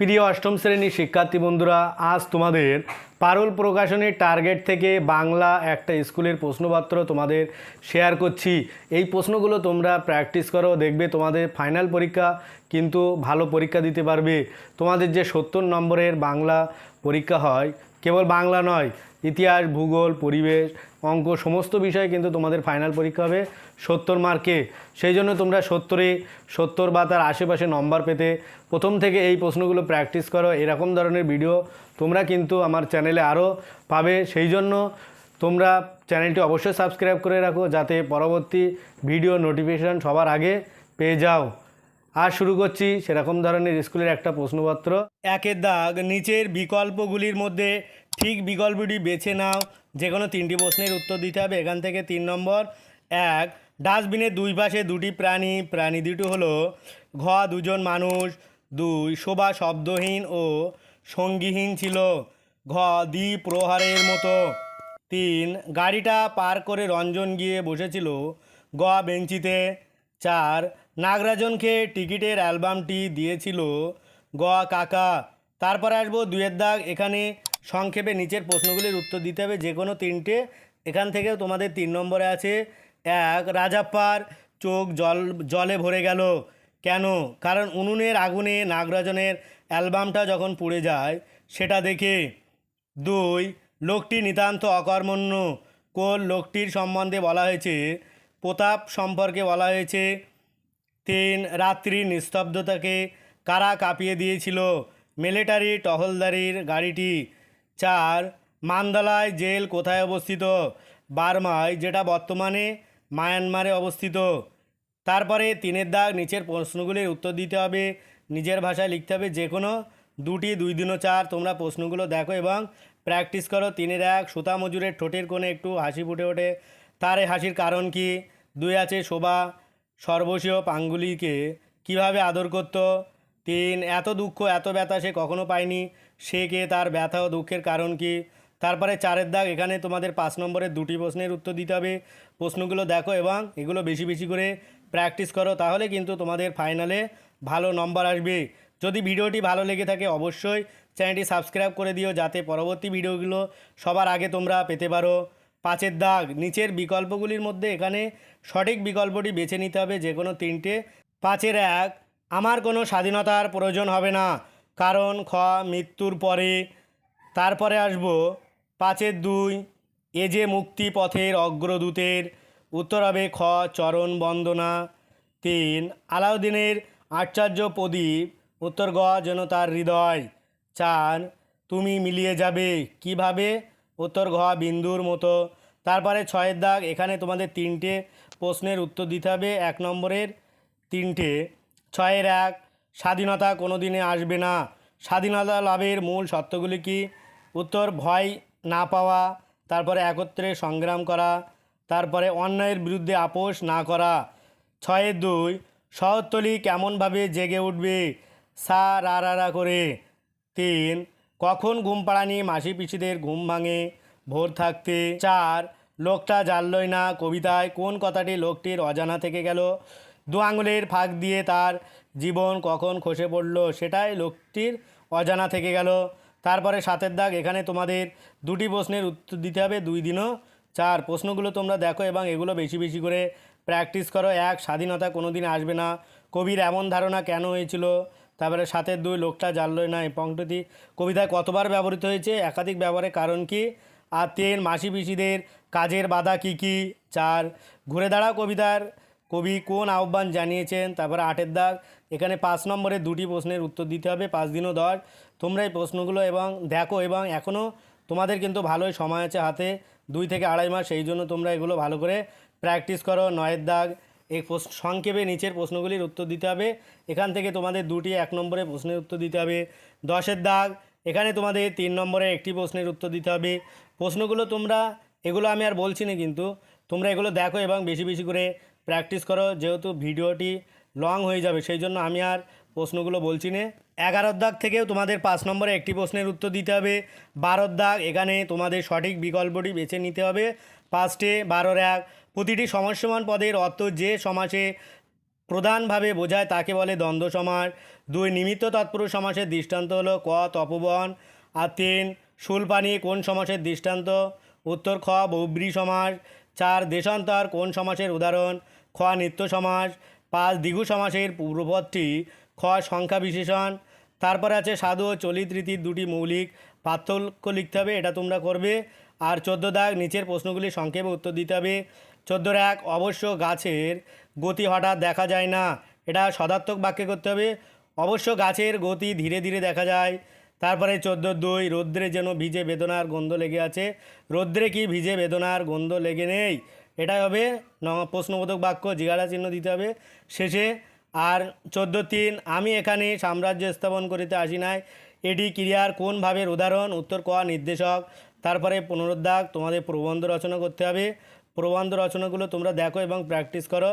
প্রিয় অষ্টম শ্রেণির শিক্ষার্থী বন্ধুরা, আজ তোমাদের পারুল প্রকাশনের টার্গেট থেকে বাংলা একটা স্কুলের প্রশ্নপত্র তোমাদের শেয়ার করছি। এই প্রশ্নগুলো তোমরা প্র্যাকটিস করো, দেখবে তোমাদের ফাইনাল পরীক্ষা কিন্তু ভালো পরীক্ষা দিতে পারবে। তোমাদের যে সত্তর নম্বরের বাংলা পরীক্ষা হয়, কেবল বাংলা নয় ইতিহাস, ভূগোল, পরিবেশ, অঙ্ক, সমস্ত বিষয়ে কিন্তু তোমাদের ফাইনাল পরীক্ষা হবে সত্তর মার্কে সেই জন্য তোমরা সত্তরে, সত্তর বা তার আশেপাশে নম্বর পেতে প্রথম থেকে এই প্রশ্নগুলো প্র্যাকটিস করো। এরকম ধরনের ভিডিও তোমরা কিন্তু আমার চ্যানেলে আরও পাবে। সেই জন্য তোমরা চ্যানেলটি অবশ্যই সাবস্ক্রাইব করে রাখো যাতে পরবর্তী ভিডিও নোটিফিকেশান সবার আগে পেয়ে যাও। আর শুরু করছি সেরকম ধরনের স্কুলের একটা প্রশ্নপত্র। একের দাগ, নিচের বিকল্পগুলির মধ্যে ঠিক বিকল্পটি বেছে নাও। যে কোনো তিনটি প্রশ্নের উত্তর দিতে হবে। এখান থেকে তিন নম্বর। এক, ডাস্টবিনের দুই পাশে দুটি প্রাণী। প্রাণী দুটো হলো ঘ, দুজন মানুষ। দুই, শোভা শব্দহীন ও সঙ্গীহীন ছিল। ঘ দ্বি প্রহারের মতো। তিন, গাড়িটা পার করে রঞ্জন গিয়ে বসেছিল গ বেঞ্চিতে। চার, নাগরাজনকে টিকিটের অ্যালবামটি দিয়েছিল গ কাকা। তারপর আসব দুয়ের দাগ। এখানে সংক্ষেপে নিচের প্রশ্নগুলির উত্তর দিতে হবে। যে কোনো তিনটে। এখান থেকে তোমাদের তিন নম্বরে আছে। এক, রাজাপ্পার চোখ জল, জলে ভরে গেল। কেন? কারণ উনুনের আগুনে নাগরাজনের অ্যালবামটা যখন পুড়ে যায়, সেটা দেখে। দুই, লোকটি নিতান্ত অকর্মণ্য। কোন লোকটির সম্বন্ধে বলা হয়েছে? প্রতাপ সম্পর্কে বলা হয়েছে। তিন, রাত্রি নিস্তব্ধতাকে কারা কাঁপিয়ে দিয়েছিল? মিলিটারি টহলদারির গাড়িটি চার, মান্দালায় জেল কোথায় অবস্থিত? বার্মায়, যেটা বর্তমানে মায়ানমারে অবস্থিত। তারপরে তিনের দাগ, নিচের প্রশ্নগুলির উত্তর দিতে হবে। নিজের ভাষায় লিখতে হবে যে কোনো দুটি, দুই দিন ও চার, তোমরা প্রশ্নগুলো দেখো এবং প্র্যাকটিস করো। তিনের এক, সুতা মজুরের ঠোঁটের কোণে একটু হাসি ফুটে ওঠে। তার এই হাসির কারণ কি? দুই আছে শোভা, সর্বস্বীয় পাঙ্গুলিকে কীভাবে আদর করত? তিন, এত দুঃখ, এত ব্যথা সে কখনো পায়নি। সে কে তার ব্যথা ও দুঃখের কারণ কি? তারপরে চারের দাগ, এখানে তোমাদের পাঁচ নম্বরের দুটি প্রশ্নের উত্তর দিতে হবে। প্রশ্নগুলো দেখো এবং এগুলো বেশি বেশি করে প্র্যাকটিস করো, তাহলে কিন্তু তোমাদের ফাইনালে ভালো নম্বর আসবে। যদি ভিডিওটি ভালো লেগে থাকে, অবশ্যই চ্যানেলটি সাবস্ক্রাইব করে দিও, যাতে পরবর্তী ভিডিওগুলো সবার আগে তোমরা পেতে পারো। পাঁচের দাগ, নিচের বিকল্পগুলির মধ্যে এখানে সঠিক বিকল্পটি বেছে নিতে হবে যে কোনো তিনটে। পাঁচের এক, আমার কোনো স্বাধীনতার প্রয়োজন হবে না। কারণ খ, মৃত্যুর পরে। তারপরে আসব পাঁচের দুই, এ যে মুক্তি পথের অগ্রদূতের। উত্তর হবে খ, চরণ বন্দনা। তিন, আলাউদ্দিনের আশ্চর্য প্রদীপ। উত্তর গ যেন তার হৃদয়। চার, তুমি মিলিয়ে যাবে কীভাবে? উত্তর ঘ, বিন্দুর মতো। তারপরে ছয়ের দাগ, এখানে তোমাদের তিনটে প্রশ্নের উত্তর দিতে হবে, এক নম্বরের তিনটে। ছয়ের এক স্বাধীনতা কোনো দিনে আসবে না। স্বাধীনতা লাভের মূল সত্যগুলি কি? উত্তর, ভয় না পাওয়া, তারপরে একত্রে সংগ্রাম করা, তারপরে অন্যায়ের বিরুদ্ধে আপোষ না করা। ছয়ের দুই শহরতলি কেমনভাবে জেগে উঠবে? সা, রা রা রা করে। তিন, কখন ঘুম পাড়ানি মাসি পিসিদের ঘুম ভাঙে? ভোর থাকতে। চার, লোকটা জানলই না কবিতায় কোন কথাটি লোকটির অজানা থেকে গেল? দু আঙুলের ফাঁক দিয়ে তার জীবন কখন খসে পড়ল সেটাই লোকটির অজানা থেকে গেল। তারপরে সাতের দাগ, এখানে তোমাদের দুটি প্রশ্নের উত্তর দিতে হবে দুই দিনও। চার, প্রশ্নগুলো তোমরা দেখো এবং এগুলো বেশি বেশি করে প্র্যাকটিস করো। এক, স্বাধীনতা কোনো দিন আসবে না। কবির এমন ধারণা কেন হয়েছিল? তারপরে সাতের দুই, লোকটা জানলই না। এই পংক্তি কবিতায় কতবার ব্যবহৃত হয়েছে? একাধিক ব্যবহারের কারণ কি? আর তিন মাসি পিসিদের কাজের বাধা কি কি? চার, ঘুরে দাঁড়াও কবিতার কবি কোন আহ্বান জানিয়েছেন? তারপরে আটের দাগ। এখানে পাঁচ নম্বরে দুটি প্রশ্নের উত্তর দিতে হবে, পাঁচ দিনও দশ তোমরা এই প্রশ্নগুলো এবং দেখো এবং এখনও তোমাদের কিন্তু ভালোই সময় আছে হাতে, দুই থেকে আড়াই মাস, সেই জন্য তোমরা এগুলো ভালো করে প্র্যাকটিস করো, নয়ের দাগ। এই সংক্ষেপে নিচের প্রশ্নগুলির উত্তর দিতে হবে। এখান থেকে তোমাদের দুটি, এক নম্বরে প্রশ্নের উত্তর দিতে হবে। দশের দাগ, এখানে তোমাদের তিন নম্বরে একটি প্রশ্নের উত্তর দিতে হবে। প্রশ্নগুলো তোমরা, এগুলো আমি আর বলছি না কিন্তু, তোমরা এগুলো দেখো এবং বেশি বেশি করে প্র্যাকটিস করো, যেহেতু ভিডিওটি লং হয়ে যাবে, সেই জন্য আমি আর প্রশ্নগুলো বলছি না। এগারোর দাগ থেকেও তোমাদের পাঁচ নম্বরে একটি প্রশ্নের উত্তর দিতে হবে। বারোর দাগ, এখানে তোমাদের সঠিক বিকল্পটি বেছে নিতে হবে। পাঁচটে, বারোর এক, প্রতিটি সমাসমান পদের অর্থ যে সমাসে প্রধানভাবে বোঝায় তাকে বলে দ্বন্দ্ব সমাস। দুই, নিমিত্ত তৎপুরুষ সমাসের দৃষ্টান্ত হলো ক, তপবন। আর তিন শুলপানি কোন সমাসের দৃষ্টান্ত? উত্তর খ বৌব্রী সমাস। চার, দেশান্তর কোন সমাসের উদাহরণ? খ নিত্য সমাস, পাঁচ দ্বিগু সমাসের পূর্বপদটি, খ সংখ্যা বিশেষণ। তারপরে আছে সাধু ও চলিত রীতির দুটি মৌলিক পার্থক্য লিখতে হবে, এটা তোমরা করবে। আর চোদ্দ দাগ নিচের প্রশ্নগুলি সংক্ষেপে উত্তর দিতে হবে। চোদ্দোর এক অবশ্য গাছের গতি হঠাৎ দেখা যায় না, এটা সদার্থক বাক্যে করতে হবে। অবশ্য গাছের গতি ধীরে ধীরে দেখা যায়। তারপরে চোদ্দ দুই, রৌদ্রে যেন ভিজে বেদনার গন্ধ লেগে আছে। রৌদ্রে কি ভিজে বেদনার গন্ধ লেগে নেই? এটাই হবে ন প্রশ্নবোধক বাক্য জিজ্ঞাসা চিহ্ন দিতে হবে। শেষে আর চোদ্দ তিন, আমি এখানে সাম্রাজ্য স্থাপন করিতে আসি নাই। এটি ক্রিয়ার কোন ভাবের উদাহরণ? উত্তর ক নির্দেশক। তারপরে পুনরুদ্ধার, তোমাদের প্রবন্ধ রচনা করতে হবে। প্রবন্ধ রচনাগুলো তোমরা দেখো এবং প্র্যাকটিস করো।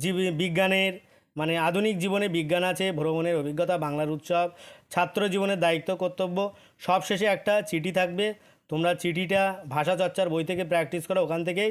জীব বিজ্ঞানের মানে আধুনিক জীবনে বিজ্ঞান আছে, ভ্রমণের অভিজ্ঞতা, বাংলার উৎসব, ছাত্র জীবনের দায়িত্ব, কর্তব্য, সবশেষে একটা চিঠি থাকবে। তোমরা চিঠিটা ভাষা চর্চার বই থেকে প্র্যাকটিস করো, ওখান থেকেই